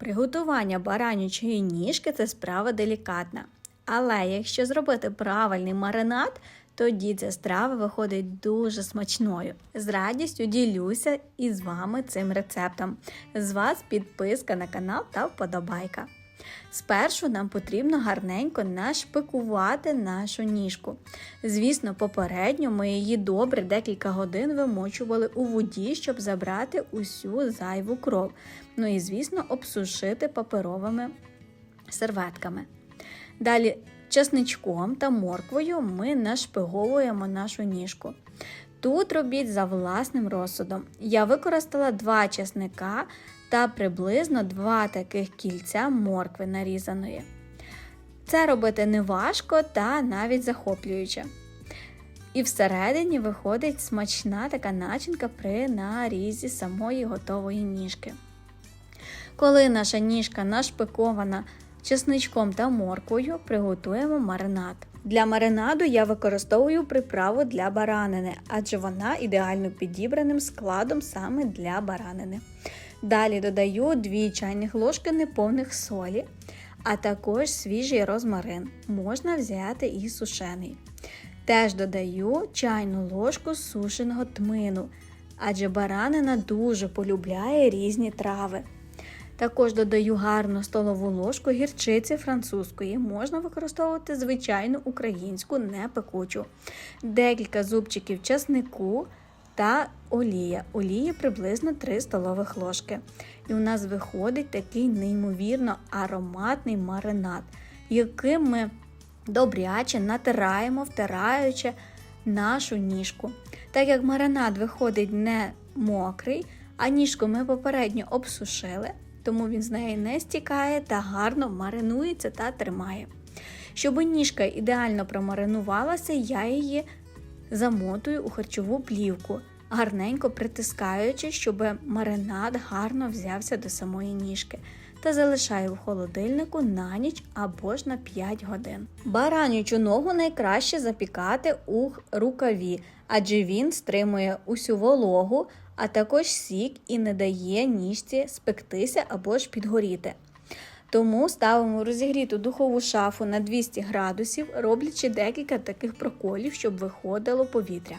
Приготування баранячої ніжки це справа делікатна. Але якщо зробити правильний маринад, тоді ця страва виходить дуже смачною. З радістю ділюся із вами цим рецептом. З вас підписка на канал та вподобайка. Спершу нам потрібно гарненько нашпикувати нашу ніжку. Звісно, попередньо ми її добре декілька годин вимочували у воді, щоб забрати усю зайву кров. Ну і, звісно, обсушити паперовими серветками. Далі чесничком та морквою ми нашпиговуємо нашу ніжку. Тут робіть за власним розсудом. Я використала два чесника та приблизно два таких кільця моркви нарізаної. Це робити не важко та навіть захоплююче. І всередині виходить смачна така начинка при нарізі самої готової ніжки. Коли наша ніжка нашпикована чесничком та морквою, приготуємо маринад. Для маринаду я використовую приправу для баранини, адже вона ідеально підібраним складом саме для баранини. Далі додаю 2 чайних ложки неповних солі, а також свіжий розмарин. Можна взяти і сушений. Теж додаю чайну ложку сушеного тмину, адже баранина дуже полюбляє різні трави. Також додаю гарну столову ложку гірчиці французької. Можна використовувати звичайну українську, не пекучу, декілька зубчиків часнику та олія. Олії приблизно 3 столових ложки. І у нас виходить такий неймовірно ароматний маринад, яким ми добряче натираємо, втираючи нашу ніжку. Так як маринад виходить не мокрий, а ніжку ми попередньо обсушили, тому він з неї не стікає та гарно маринується та тримає. Щоб ніжка ідеально промаринувалася, я її замотую у харчову плівку, гарненько притискаючи, щоб маринад гарно взявся до самої ніжки. Та залишаю в холодильнику на ніч або ж на 5 годин. Баранючу ногу найкраще запікати у рукаві, адже він стримує усю вологу, а також сік і не дає ніжці спектися або ж підгоріти. Тому ставимо розігріту духову шафу на 200 градусів, роблячи декілька таких проколів, щоб виходило повітря.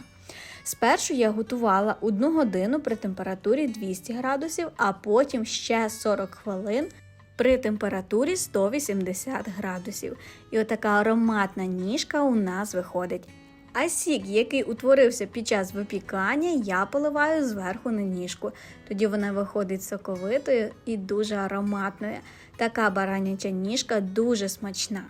Спершу я готувала 1 годину при температурі 200 градусів, а потім ще 40 хвилин при температурі 180 градусів. І отака ароматна ніжка у нас виходить. А сік, який утворився під час випікання, я поливаю зверху на ніжку. Тоді вона виходить соковитою і дуже ароматною. Така бараняча ніжка дуже смачна.